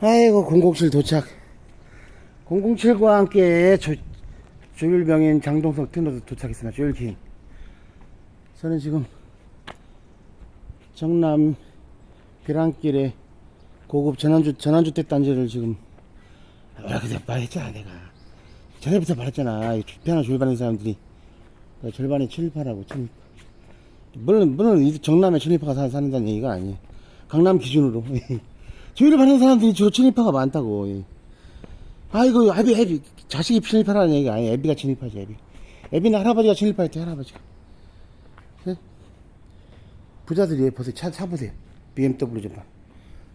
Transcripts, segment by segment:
아이고 007 도착. 007과 함께 조, 조율병인 장동석 팀도 도착했습니다. 조율킹 저는 지금 정남 비랑길에 고급 전환주 전환주택 단지를 지금 이렇게 말했잖아 내가. 전에부터 말했잖아. 이 피아노 조율받는 사람들이. 그 절반이 친일파라고 친일파. 물론 물론 이 정남에 친일파가 사, 사는다는 얘기가 아니에요. 강남 기준으로 조율을 받는 사람들이 주로 친일파가 많다고. 예. 아이고 애비 애비 자식이 친일파라는 얘기가 아니에요. 애비가 친일파지 애비. 애비는 할아버지가 친일파였대 할아버지가. 예? 부자들이 보세요 차, 차 보세요. BMW 좀 봐.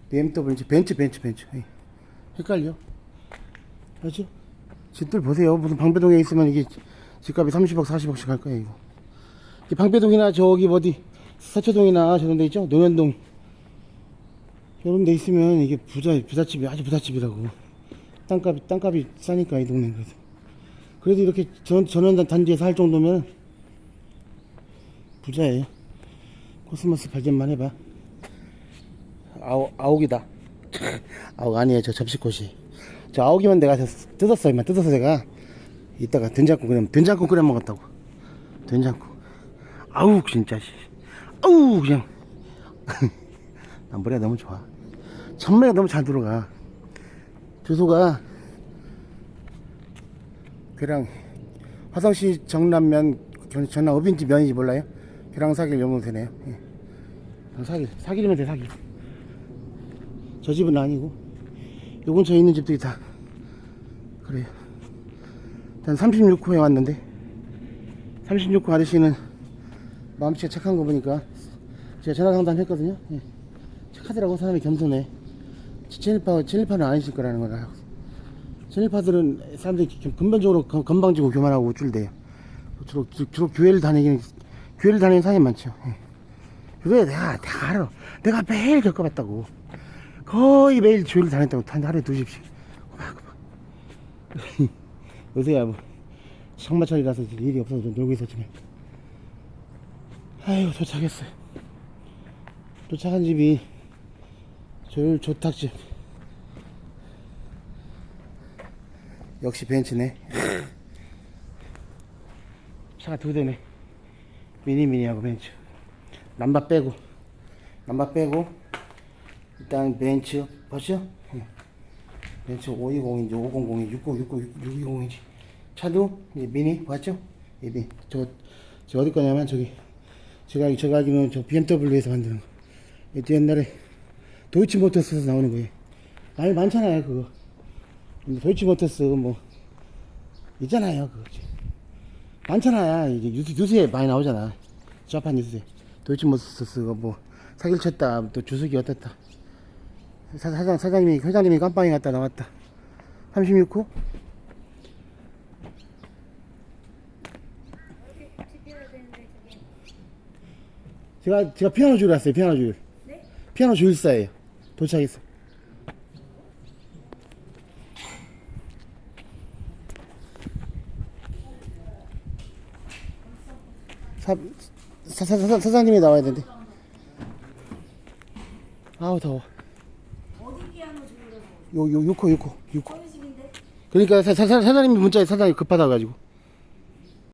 BMW 벤츠 벤츠 벤츠. 예. 헷갈려. 알죠? 집들 보세요. 무슨 방배동에 있으면 이게 집값이 30억 40억씩 할 거야 이거. 이 방배동이나 저기 어디 서초동이나 저런 데 있죠? 노현동 이런 데 있으면 이게 부자 부잣집이 아주 부잣집이라고. 땅값이 땅값이 싸니까 이 동네 그래서. 그래도 이렇게 전 전원 단지에 살 정도면 부자예요. 코스모스 발견만 해봐. 아홉 아홉이다. 아홉 아니에요. 저 접시꽃이. 저 아홉이면 내가 저 뜯었어 이만 뜯어서 내가. 이따가 된장국 그냥 된장국 끓여 먹었다고. 된장국. 아우 진짜 씨. 아우 그냥 난 머리가 너무 좋아. 천매가 너무 잘 들어가. 주소가 괴랑 화성시 정남면 경- 전남 어빈지 면인지 몰라요? 괴랑 사길 영으로 되네요. 예. 사길 사길이면 돼 사길. 저 집은 아니고. 요 근처에 있는 집들이 다 그래요. 난 36호에 왔는데 36호 아저씨는 마음씨가 착한 거 보니까 제가 전화 상담했거든요. 예. 착하더라고 사람이 겸손해. 친일파, 친일파는 아니실 거라는 거라. 친일파들은 사람들이 좀 근본적으로 건- 건방지고 교만하고 우쭐대요. 주로, 주- 주로 교회를 다니긴 교회를 다니는 사람이 많죠. 예. 교회 내가 다 알아. 내가 매일 겪어봤다고. 거의 매일 교회를 다녔다고 한 하루에 두 집씩. 꼬박꼬박. 요새야 뭐 성마철이라서 일이 없어서 좀 놀고 있었지만. 아유 도착했어요. 도착한 집이 조율 조탁집 역시 벤츠네. 차가 두 대네. 미니 미니하고 벤츠. 남바 빼고. 남바 빼고. 일단 벤츠. 봤죠? 응. 벤츠 520인지 500인지 60, 60, 620인지. 차도 이제 미니 봤죠? 이미 저, 저 어디 거냐면 저기 제가 제가 알기로는 저 BMW에서 만드는 거. 이때 옛날에 도이치모터스에서 나오는 거예요. 많이 많잖아요 그거. 도이치모터스 뭐 있잖아요 그거 많잖아요. 이제 뉴스, 뉴스에 많이 나오잖아. 자판 뉴스에. 도이치모터스가 뭐 사기를 쳤다 또 주석이 어땠다. 사, 사장, 사장님이 회장님이 깜빵에 갔다 나왔다. 36호? 제가 제가 피아노 줄 왔어요 피아노 줄. 피아노 조율사예요 도착했어. 사, 사, 사, 사, 사장님이 나와야 되는데. 아우 더워. 어디 피아노 주려고 요, 요, 6호 6호 6호 어느 집인데? 그러니까 사, 사, 사- 사장님이 문자에 사장이 급하다 가지고